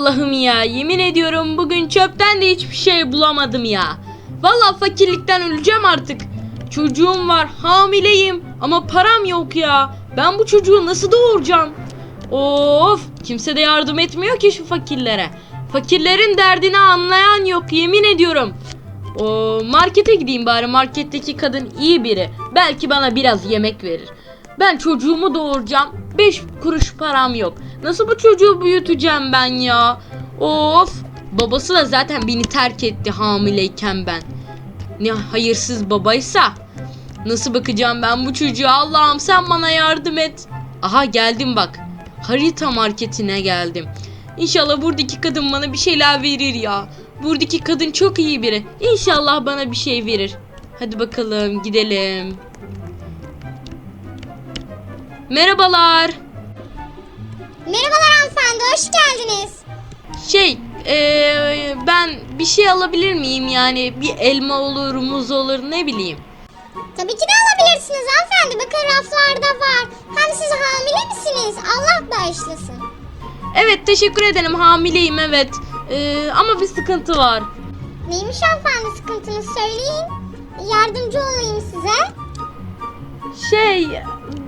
Allah'ım ya yemin ediyorum bugün çöpten de hiçbir şey bulamadım ya. Vallahi fakirlikten öleceğim artık. Çocuğum var hamileyim ama param yok ya. Ben bu çocuğu nasıl doğuracağım? Of kimse de yardım etmiyor ki şu fakirlere. Fakirlerin derdini anlayan yok yemin ediyorum. O markete gideyim bari marketteki kadın iyi biri. Belki bana biraz yemek verir. Ben çocuğumu doğuracağım. 5 kuruş param yok. Nasıl bu çocuğu büyüteceğim ben ya? Of. Babası da zaten beni terk etti hamileyken ben. Ne hayırsız babaysa. Nasıl bakacağım ben bu çocuğa? Allah'ım sen bana yardım et. Aha geldim bak. Harita marketine geldim. İnşallah buradaki kadın bana bir şeyler verir ya. Buradaki kadın çok iyi biri. İnşallah bana bir şey verir. Hadi bakalım gidelim. Merhabalar. Merhabalar hanımefendi, hoş geldiniz. Şey, eee, ben bir şey alabilir miyim yani? Bir elma olur, muz olur, ne bileyim. Tabii ki de alabilirsiniz hanımefendi. Bakın raflarda var. Hem siz hamile misiniz? Allah bağışlasın. Evet, teşekkür ederim. Hamileyim, evet. Eee, ama bir sıkıntı var. Neymiş hanımefendi sıkıntınız söyleyin. Yardımcı olayım size. Şey,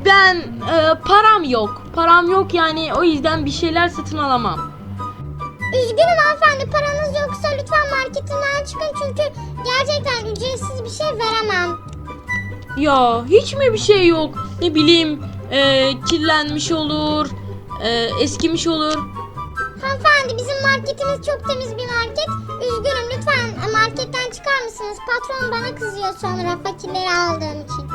ben eee, param yok. Param yok yani o yüzden bir şeyler satın alamam. Üzgünüm hanımefendi paranız yoksa lütfen marketimden çıkın çünkü gerçekten ücretsiz bir şey veremem. Ya hiç mi bir şey yok? Ne bileyim, eee, kirlenmiş olur, eee, eskimiş olur. Hanımefendi bizim marketimiz çok temiz bir market. Üzgünüm lütfen marketten çıkar mısınız? Patron bana kızıyor sonra fakirleri aldığım için.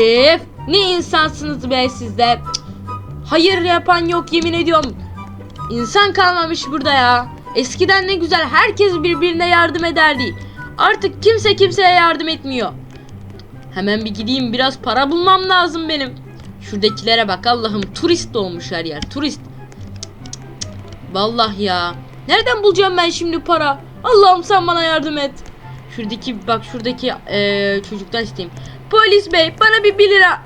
Ef, ne insansınız be sizde. Hayır yapan yok yemin ediyorum. İnsan kalmamış burada ya. Eskiden ne güzel herkes birbirine yardım ederdi. Artık kimse kimseye yardım etmiyor. Hemen bir gideyim biraz para bulmam lazım benim. Şuradakilere bak Allah'ım turist olmuş her yer turist. Vallahi ya. Nereden bulacağım ben şimdi para? Allah'ım sen bana yardım et. Şuradaki bak şuradaki eee, çocuktan isteyeyim. Polis bey bana bir 1 lira.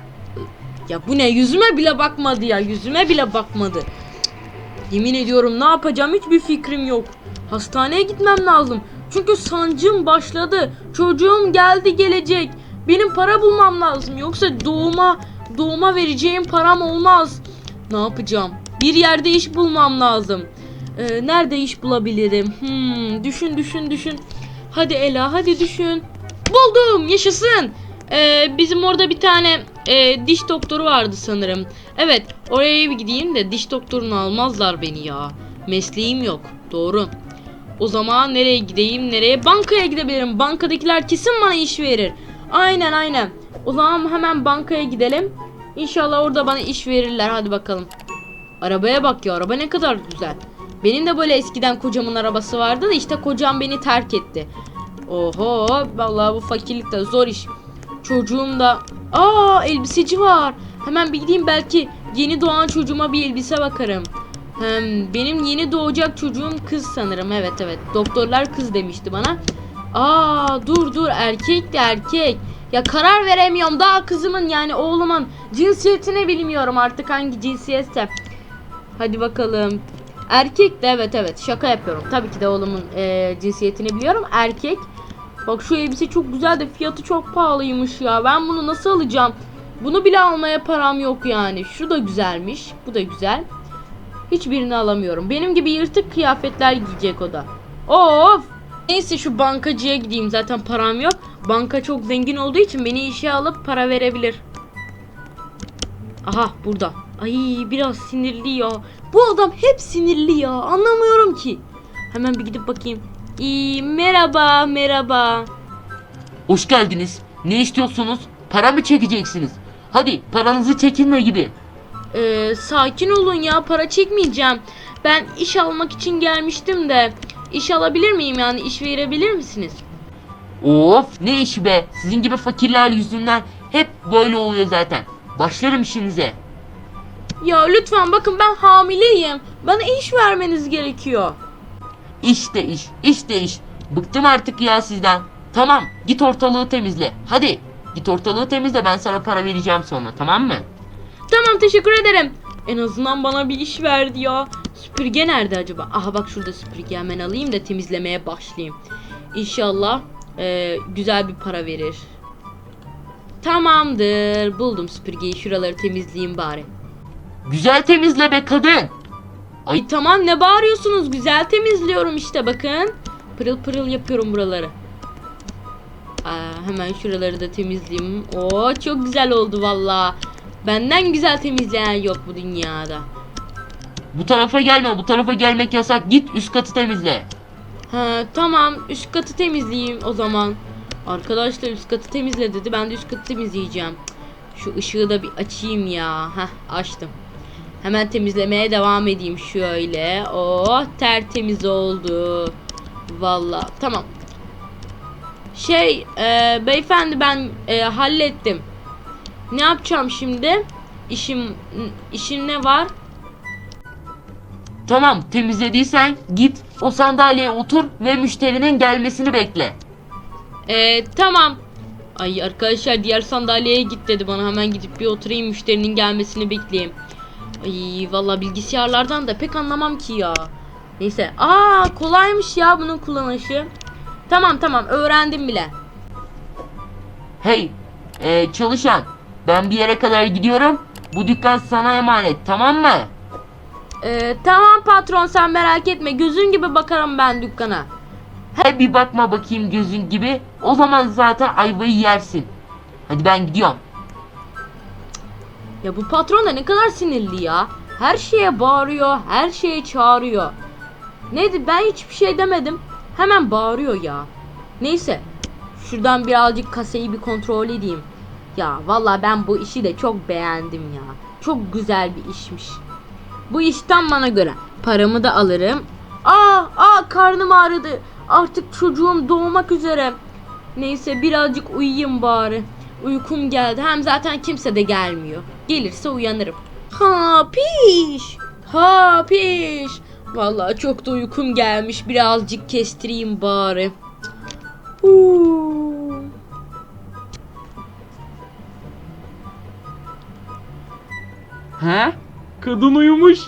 Ya bu ne yüzüme bile bakmadı ya yüzüme bile bakmadı. Yemin ediyorum ne yapacağım hiçbir fikrim yok. Hastaneye gitmem lazım. Çünkü sancım başladı. Çocuğum geldi gelecek. Benim para bulmam lazım. Yoksa doğuma doğuma vereceğim param olmaz. Ne yapacağım? Bir yerde iş bulmam lazım. Ee, nerede iş bulabilirim? Hmm, düşün düşün düşün. Hadi Ela hadi düşün. Buldum yaşasın. Ee, bizim orada bir tane e, diş doktoru vardı sanırım. Evet oraya bir gideyim de diş doktorunu almazlar beni ya. Mesleğim yok. Doğru. O zaman nereye gideyim nereye? Bankaya gidebilirim. Bankadakiler kesin bana iş verir. Aynen aynen. O zaman hemen bankaya gidelim. İnşallah orada bana iş verirler. Hadi bakalım. Arabaya bak ya araba ne kadar güzel. Benim de böyle eskiden kocamın arabası vardı da işte kocam beni terk etti. Oho vallahi bu fakirlik de zor iş. Çocuğum da aa elbiseci var. Hemen bir gideyim belki yeni doğan çocuğuma bir elbise bakarım. Hem benim yeni doğacak çocuğum kız sanırım. Evet evet. Doktorlar kız demişti bana. Aa dur dur erkek de erkek. Ya karar veremiyorum daha kızımın yani oğlumun cinsiyetini bilmiyorum artık hangi cinsiyetse. Hadi bakalım. Erkek de evet evet şaka yapıyorum. Tabii ki de oğlumun eee, cinsiyetini biliyorum. Erkek. Bak şu elbise çok güzel de fiyatı çok pahalıymış ya. Ben bunu nasıl alacağım? Bunu bile almaya param yok yani. Şu da güzelmiş. Bu da güzel. Hiçbirini alamıyorum. Benim gibi yırtık kıyafetler giyecek o da. Of! Neyse şu bankacıya gideyim. Zaten param yok. Banka çok zengin olduğu için beni işe alıp para verebilir. Aha burada. Ay biraz sinirli ya. Bu adam hep sinirli ya. Anlamıyorum ki. Hemen bir gidip bakayım. İyi, merhaba, merhaba. Hoş geldiniz. Ne istiyorsunuz? Para mı çekeceksiniz? Hadi paranızı çekinme gibi. Ee, sakin olun ya, para çekmeyeceğim. Ben iş almak için gelmiştim de. İş alabilir miyim yani? İş verebilir misiniz? Of ne işi be. Sizin gibi fakirler yüzünden hep böyle oluyor zaten. Başlarım işinize. Ya lütfen bakın ben hamileyim. Bana iş vermeniz gerekiyor. İşte iş, işte iş. Bıktım artık ya sizden. Tamam git ortalığı temizle. Hadi git ortalığı temizle ben sana para vereceğim sonra tamam mı? Tamam teşekkür ederim. En azından bana bir iş verdi ya. Süpürge nerede acaba? Aha bak şurada süpürge hemen alayım da temizlemeye başlayayım. İnşallah e, güzel bir para verir. Tamamdır. Buldum süpürgeyi. Şuraları temizleyeyim bari. Güzel temizle be kadın. Ay tamam ne bağırıyorsunuz? Güzel temizliyorum işte bakın. Pırıl pırıl yapıyorum buraları. Aa, hemen şuraları da temizleyeyim. Oo çok güzel oldu valla. Benden güzel temizleyen yok bu dünyada. Bu tarafa gelme bu tarafa gelmek yasak. Git üst katı temizle. Ha tamam üst katı temizleyeyim o zaman. Arkadaşlar üst katı temizle dedi. Ben de üst katı temizleyeceğim. Şu ışığı da bir açayım ya. Heh açtım. Hemen temizlemeye devam edeyim şöyle. Oh tertemiz oldu. Valla tamam. Şey e, beyefendi ben e, hallettim. Ne yapacağım şimdi? İşim işin ne var? Tamam temizlediysen git o sandalyeye otur ve müşterinin gelmesini bekle. Ee, tamam. Ay arkadaşlar diğer sandalyeye git dedi bana. Hemen gidip bir oturayım müşterinin gelmesini bekleyeyim. Ay valla bilgisayarlardan da pek anlamam ki ya. Neyse. Aa kolaymış ya bunun kullanışı. Tamam tamam öğrendim bile. Hey e, çalışan ben bir yere kadar gidiyorum. Bu dükkan sana emanet tamam mı? Ee, tamam patron sen merak etme. Gözün gibi bakarım ben dükkana. He bir bakma bakayım gözün gibi. O zaman zaten ayvayı yersin. Hadi ben gidiyorum. Ya bu patron da ne kadar sinirli ya. Her şeye bağırıyor, her şeye çağırıyor. Neydi ben hiçbir şey demedim. Hemen bağırıyor ya. Neyse. Şuradan birazcık kasayı bir kontrol edeyim. Ya valla ben bu işi de çok beğendim ya. Çok güzel bir işmiş. Bu iş tam bana göre. Paramı da alırım. Aa, aa karnım ağrıdı. Artık çocuğum doğmak üzere. Neyse birazcık uyuyayım bari. Uykum geldi. Hem zaten kimse de gelmiyor. Gelirse uyanırım. Ha piş. Ha piş. Vallahi çok da uykum gelmiş. Birazcık kestireyim bari. Huu. He? Kadın uyumuş.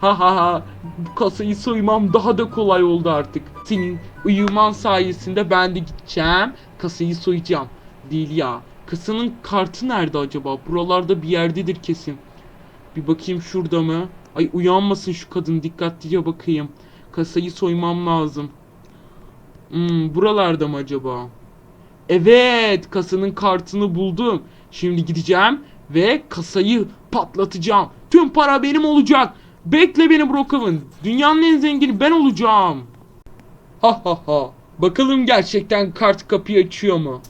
Ha ha ha. Bu kasayı soymam daha da kolay oldu artık. Senin uyuman sayesinde ben de gideceğim. Kasayı soyacağım. Değil ya. Kasanın kartı nerede acaba? Buralarda bir yerdedir kesin. Bir bakayım şurada mı? Ay uyanmasın şu kadın. Dikkatlice bakayım. Kasayı soymam lazım. Hmm, buralarda mı acaba? Evet, kasanın kartını buldum. Şimdi gideceğim ve kasayı patlatacağım. Tüm para benim olacak. Bekle beni Brookhaven. Dünyanın en zengini ben olacağım. Ha ha ha. Bakalım gerçekten kart kapıyı açıyor mu?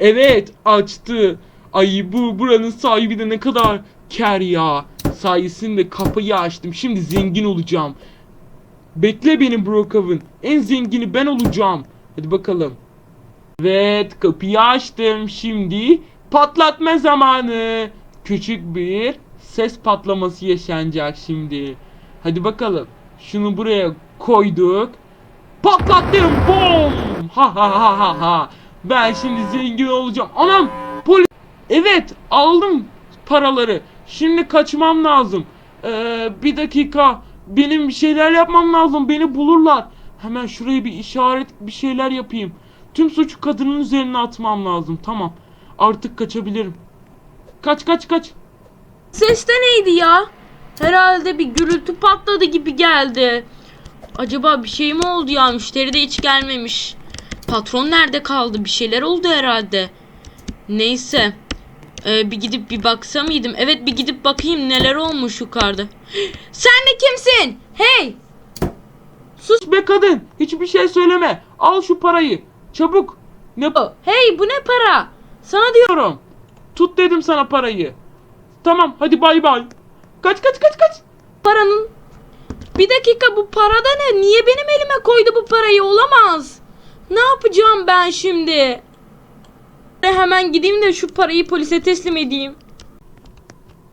Evet, açtı. Ay bu buranın sahibi de ne kadar ker ya. Sayesinde kapıyı açtım. Şimdi zengin olacağım. Bekle beni Brookhaven. En zengini ben olacağım. Hadi bakalım. Evet kapıyı açtım şimdi patlatma zamanı. Küçük bir ses patlaması yaşanacak şimdi. Hadi bakalım. Şunu buraya koyduk. Patlattım. Bom. Ha ha ha ha ha. Ben şimdi zengin olacağım. Anam polis. Evet aldım paraları. Şimdi kaçmam lazım. Ee, bir dakika. Benim bir şeyler yapmam lazım. Beni bulurlar. Hemen şuraya bir işaret bir şeyler yapayım. Tüm suçu kadının üzerine atmam lazım. Tamam. Artık kaçabilirim. Kaç kaç kaç. Ses de neydi ya? Herhalde bir gürültü patladı gibi geldi. Acaba bir şey mi oldu ya? Müşteri de hiç gelmemiş. Patron nerede kaldı? Bir şeyler oldu herhalde. Neyse. Ee, bir gidip bir baksa mıydım? Evet bir gidip bakayım neler olmuş yukarıda. Sen de kimsin? Hey! Sus be kadın. Hiçbir şey söyleme. Al şu parayı. Çabuk. Ne Oh, Hey bu ne para? Sana diyor. diyorum? Tut dedim sana parayı. Tamam hadi bay bay. Kaç kaç kaç kaç. paranın. Bir dakika bu para da ne? Niye benim elime koydu bu parayı? Olamaz. Ne yapacağım ben şimdi? Hemen gideyim de şu parayı polise teslim edeyim.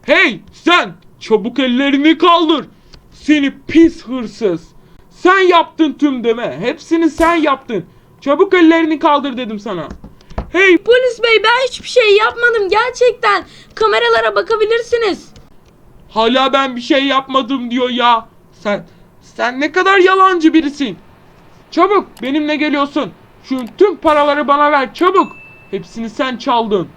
Hey sen çabuk ellerini kaldır. Seni pis hırsız. Sen yaptın tüm deme. Hepsini sen yaptın. Çabuk ellerini kaldır dedim sana. Hey Polis bey ben hiçbir şey yapmadım gerçekten. Kameralara bakabilirsiniz. hala ben bir şey yapmadım diyor ya. Sen Sen ne kadar yalancı birisin. Çabuk benimle geliyorsun. Şu tüm paraları bana ver çabuk. Hepsini sen çaldın.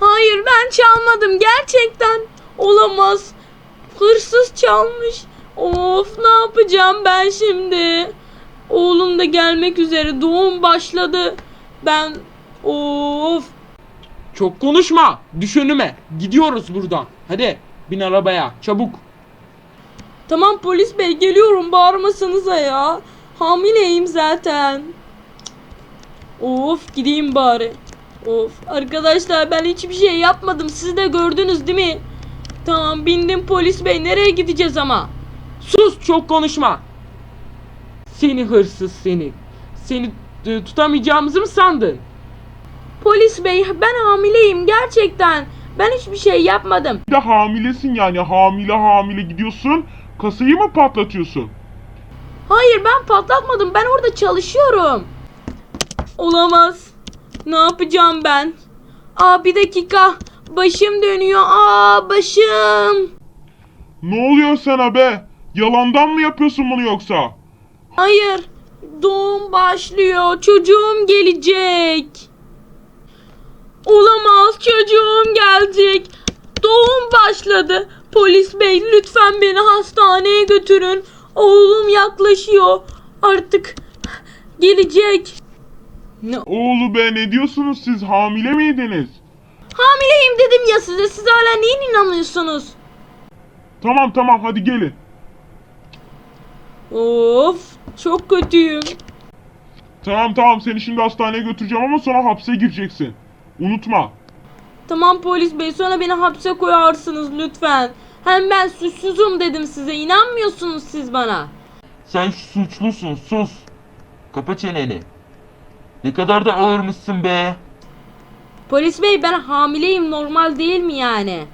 Hayır ben çalmadım gerçekten. Olamaz. Hırsız çalmış. Of ne yapacağım ben şimdi? Oğlum da gelmek üzere. Doğum başladı. Ben of. Çok konuşma. Düş önüme. Gidiyoruz buradan. Hadi bin arabaya çabuk. Tamam polis bey geliyorum bağırmasanıza ya. Hamileyim zaten. Of gideyim bari. Of arkadaşlar ben hiçbir şey yapmadım. Siz de gördünüz değil mi? Tamam bindim polis bey nereye gideceğiz ama? Sus çok konuşma. Seni hırsız seni. Seni e, tutamayacağımızı mı sandın? Polis bey ben hamileyim gerçekten. Ben hiçbir şey yapmadım. Bir de hamilesin yani hamile hamile gidiyorsun kasayı mı patlatıyorsun? Hayır ben patlatmadım. Ben orada çalışıyorum. Olamaz. Ne yapacağım ben? Aa bir dakika. Başım dönüyor. Aa başım. Ne oluyor sana be? Yalandan mı yapıyorsun bunu yoksa? Hayır. Doğum başlıyor. Çocuğum gelecek. Olamaz. Çocuğum gelecek. Doğum başladı. Polis bey lütfen beni hastaneye götürün. Oğlum yaklaşıyor. Artık gelecek. Ne Oğlu be ne diyorsunuz siz hamile miydiniz? Hamileyim dedim ya size. Siz hala neyin inanıyorsunuz? Tamam tamam hadi gelin. Of çok kötüyüm. Tamam tamam seni şimdi hastaneye götüreceğim ama sonra hapse gireceksin. Unutma. Tamam polis bey sonra beni hapse koyarsınız lütfen. Hem ben suçsuzum dedim size. İnanmıyorsunuz siz bana. Sen suçlusun sus. Kapa çeneni. Ne kadar da ağırmışsın be. Polis bey ben hamileyim normal değil mi yani?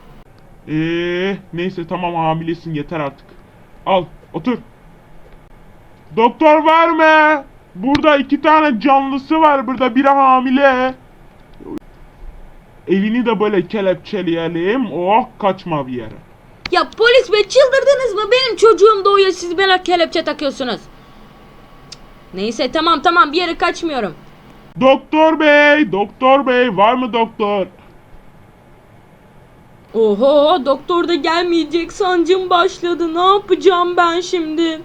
Eee neyse tamam hamilesin yeter artık. Al otur. Doktor verme. Burada iki tane canlısı var burada biri hamile. Elini de böyle kelepçeleyelim. Oh kaçma bir yere. Ya polis bey çıldırdınız mı? Benim çocuğum doğuyor siz bana kelepçe takıyorsunuz. Neyse tamam tamam bir yere kaçmıyorum. Doktor bey, doktor bey var mı doktor? Oho doktor da gelmeyecek sancım başladı. Ne yapacağım ben şimdi?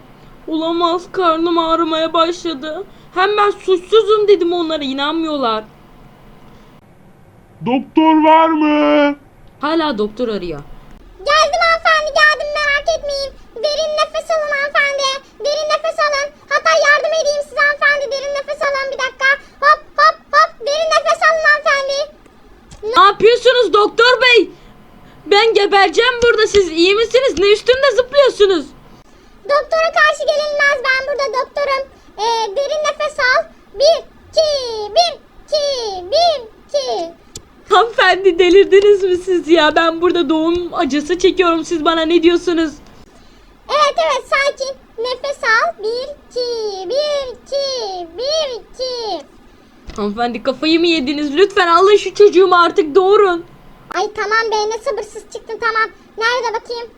Olamaz karnım ağrımaya başladı. Hem ben suçsuzum dedim onlara inanmıyorlar. Doktor var mı? Hala doktor arıyor. Etmeyin. Derin nefes alın hanımefendi. Derin nefes alın. Hatta yardım edeyim size hanımefendi. Derin nefes alın bir dakika. Hop hop hop. Derin nefes alın hanımefendi. Ne yapıyorsunuz doktor bey? Ben gebereceğim burada siz iyi misiniz? Ne üstümde zıplıyorsunuz? Doktora karşı gelinmez ben burada doktorum. Ee, derin nefes al. Bir, iki, bir, iki, bir, iki. Hanımefendi delirdiniz mi siz ya? Ben burada doğum acısı çekiyorum. Siz bana ne diyorsunuz? Evet sakin. Nefes al. Bir, iki, bir, iki, bir, iki. Hanımefendi kafayı mı yediniz? Lütfen alın şu çocuğumu artık doğurun. Ay tamam be ne sabırsız çıktın tamam. Nerede bakayım?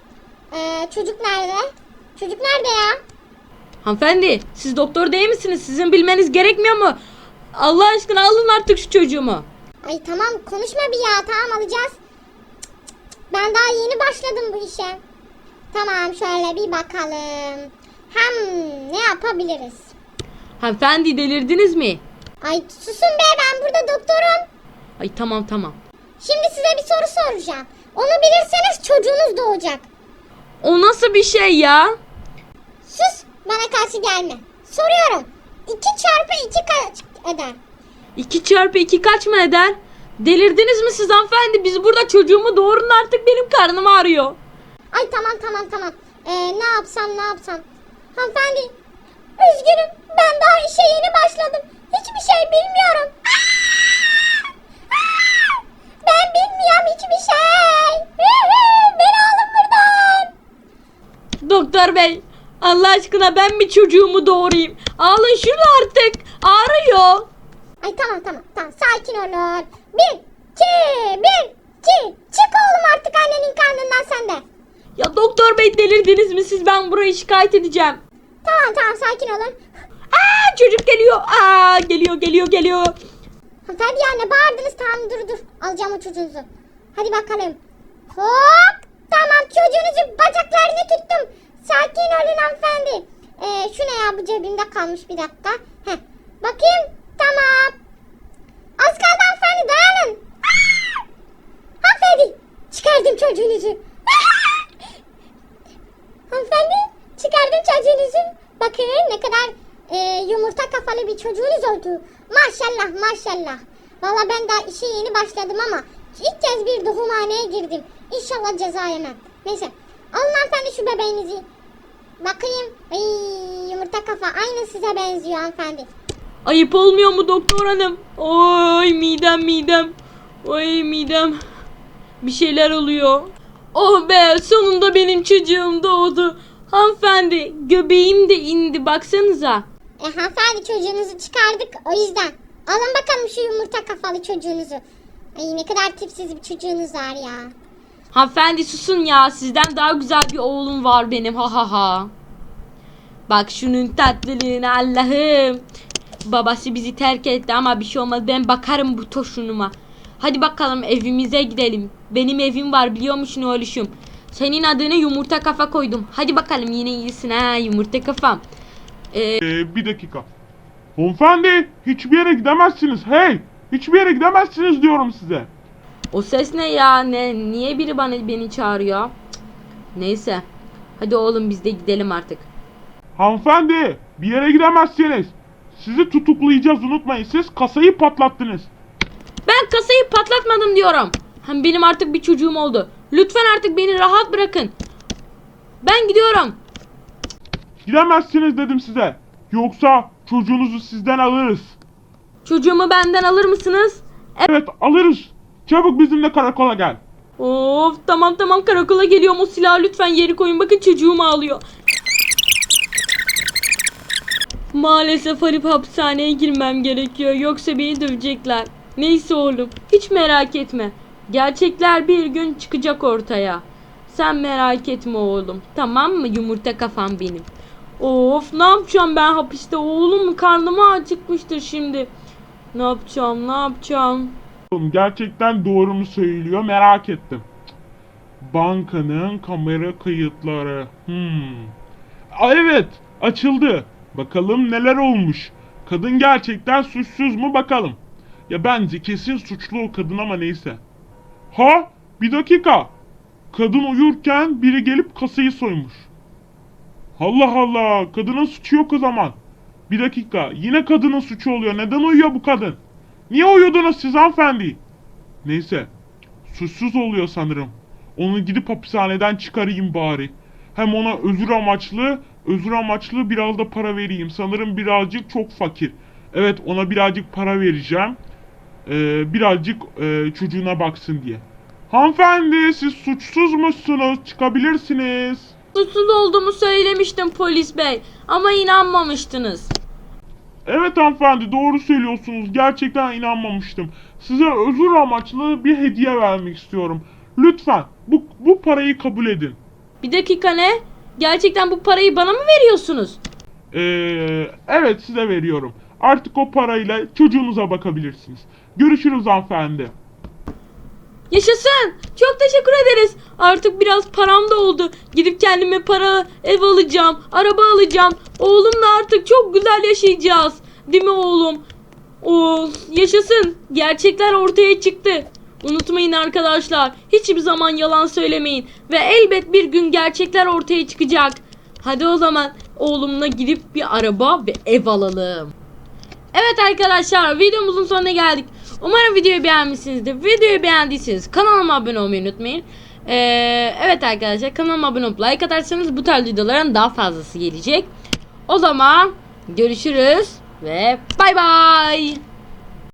Ee, çocuk nerede? Çocuk nerede ya? Hanımefendi siz doktor değil misiniz? Sizin bilmeniz gerekmiyor mu? Allah aşkına alın artık şu çocuğumu. Ay tamam konuşma bir ya tamam alacağız. Cık, cık, cık. Ben daha yeni başladım bu işe. Tamam şöyle bir bakalım. Hem ne yapabiliriz? Hanımefendi delirdiniz mi? Ay susun be ben burada doktorum. Ay tamam tamam. Şimdi size bir soru soracağım. Onu bilirseniz çocuğunuz doğacak. O nasıl bir şey ya? Sus bana karşı gelme. Soruyorum. 2 çarpı 2 kaç eder? 2 çarpı 2 kaç mı eder? Delirdiniz mi siz hanımefendi? Biz burada çocuğumu doğurun artık benim karnım ağrıyor. Ay tamam tamam tamam. Ee, ne yapsam ne yapsam. Hanımefendi üzgünüm ben daha işe yeni başladım. Hiçbir şey bilmiyorum. Aa! Aa! Ben bilmiyorum hiçbir şey. Beni alın buradan. Doktor bey Allah aşkına ben bir çocuğumu doğurayım. Alın şunu artık. Ağrıyor. Ay tamam tamam tamam sakin olun. Bir, iki, bir, iki. Çık oğlum artık annenin karnından sen de. Ya doktor bey delirdiniz mi siz? Ben burayı şikayet edeceğim. Tamam tamam sakin olun. Aa çocuk geliyor. Aa geliyor geliyor geliyor. Hanımefendi ya ne bağırdınız tamam dur dur. Alacağım o çocuğunuzu. Hadi bakalım. Hop. Tamam çocuğunuzu bacaklarını tuttum. Sakin olun hanımefendi. Ee, şu ne ya bu cebimde kalmış bir dakika. Heh. Bakayım. Tamam. Az kaldı hanımefendi dayanın. Aa! Hanımefendi çıkardım çocuğunuzu. Aa! Hanımefendi çıkardım çocuğunuzu. Bakın ne kadar e, kafalı bir çocuğunuz oldu. Maşallah maşallah. Valla ben daha işe yeni başladım ama ilk kez bir doğumhaneye girdim. İnşallah ceza yemem. Neyse alın hanımefendi şu bebeğinizi. Bakayım. Ay, yumurta kafa aynı size benziyor hanımefendi. Ayıp olmuyor mu doktor hanım? Oy midem midem. Oy midem. Bir şeyler oluyor. Oh be sonunda benim çocuğum doğdu. Hanımefendi göbeğim de indi baksanıza. E hanımefendi çocuğunuzu çıkardık o yüzden. Alın bakalım şu yumurta kafalı çocuğunuzu. Ay ne kadar tipsiz bir çocuğunuz var ya. Hanımefendi susun ya sizden daha güzel bir oğlum var benim ha ha ha. Bak şunun tatlılığına Allah'ım. Babası bizi terk etti ama bir şey olmaz ben bakarım bu toşunuma. Hadi bakalım evimize gidelim. Benim evim var biliyor musun oğluşum? Senin adını yumurta kafa koydum. Hadi bakalım yine iyisin ha yumurta kafam. Ee, Ee, bir dakika. Hanımefendi hiçbir yere gidemezsiniz. Hey! Hiçbir yere gidemezsiniz diyorum size. o ses ne ya? Ne niye biri bana beni çağırıyor? Cık, Neyse. Hadi oğlum biz de gidelim artık. Hanımefendi bir yere gidemezsiniz. Sizi tutuklayacağız unutmayın. Siz kasayı patlattınız. Ben kasayı patlatmadım diyorum. Hem benim artık bir çocuğum oldu. Lütfen artık beni rahat bırakın. Ben gidiyorum. Gidemezsiniz dedim size. Yoksa çocuğunuzu sizden alırız. Çocuğumu benden alır mısınız? Evet alırız. Çabuk bizimle karakola gel. Of tamam tamam karakola geliyorum o silahı lütfen yeri koyun bakın çocuğumu ağlıyor. Maalesef Halip hapishaneye girmem gerekiyor yoksa beni dövecekler. Neyse oğlum hiç merak etme. Gerçekler bir gün çıkacak ortaya. Sen merak etme oğlum tamam mı yumurta kafam benim. Of ne yapacağım ben hapiste oğlum karnıma acıkmıştır şimdi. Ne yapacağım ne yapacağım. Oğlum, Gerçekten doğru mu söylüyor merak ettim. Bankanın kamera kayıtları. Hmm. Aa, evet açıldı. Bakalım neler olmuş. Kadın gerçekten suçsuz mu bakalım. Ya bence kesin suçlu o kadın ama neyse. Ha bir dakika. Kadın uyurken biri gelip kasayı soymuş. Allah Allah kadının suçu yok o zaman. Bir dakika yine kadının suçu oluyor. Neden uyuyor bu kadın? Niye uyudunuz siz hanımefendi? Neyse. Suçsuz oluyor sanırım. Onu gidip hapishaneden çıkarayım bari. Hem ona özür amaçlı, özür amaçlı biraz da para vereyim. Sanırım birazcık çok fakir. Evet ona birazcık para vereceğim. Ee, birazcık e, çocuğuna baksın diye. Hanımefendi siz suçsuz musunuz? Çıkabilirsiniz. Suçsuz olduğumu söylemiştim polis bey ama inanmamıştınız. Evet hanımefendi doğru söylüyorsunuz. Gerçekten inanmamıştım. Size özür amaçlı bir hediye vermek istiyorum. Lütfen bu, bu parayı kabul edin. Bir dakika ne? Gerçekten bu parayı bana mı veriyorsunuz? Ee, evet size veriyorum. Artık o parayla çocuğunuza bakabilirsiniz. Görüşürüz hanımefendi. Yaşasın. Çok teşekkür ederiz. Artık biraz param da oldu. Gidip kendime para, ev alacağım, araba alacağım. Oğlumla artık çok güzel yaşayacağız. Değil mi oğlum? Oo, yaşasın. Gerçekler ortaya çıktı. Unutmayın arkadaşlar. Hiçbir zaman yalan söylemeyin. Ve elbet bir gün gerçekler ortaya çıkacak. Hadi o zaman oğlumla gidip bir araba ve ev alalım. Evet arkadaşlar videomuzun sonuna geldik. Umarım videoyu beğenmişsinizdir. Videoyu beğendiyseniz kanalıma abone olmayı unutmayın. Ee, evet arkadaşlar kanalıma abone olup like atarsanız bu tarz videoların daha fazlası gelecek. O zaman görüşürüz ve bay bay.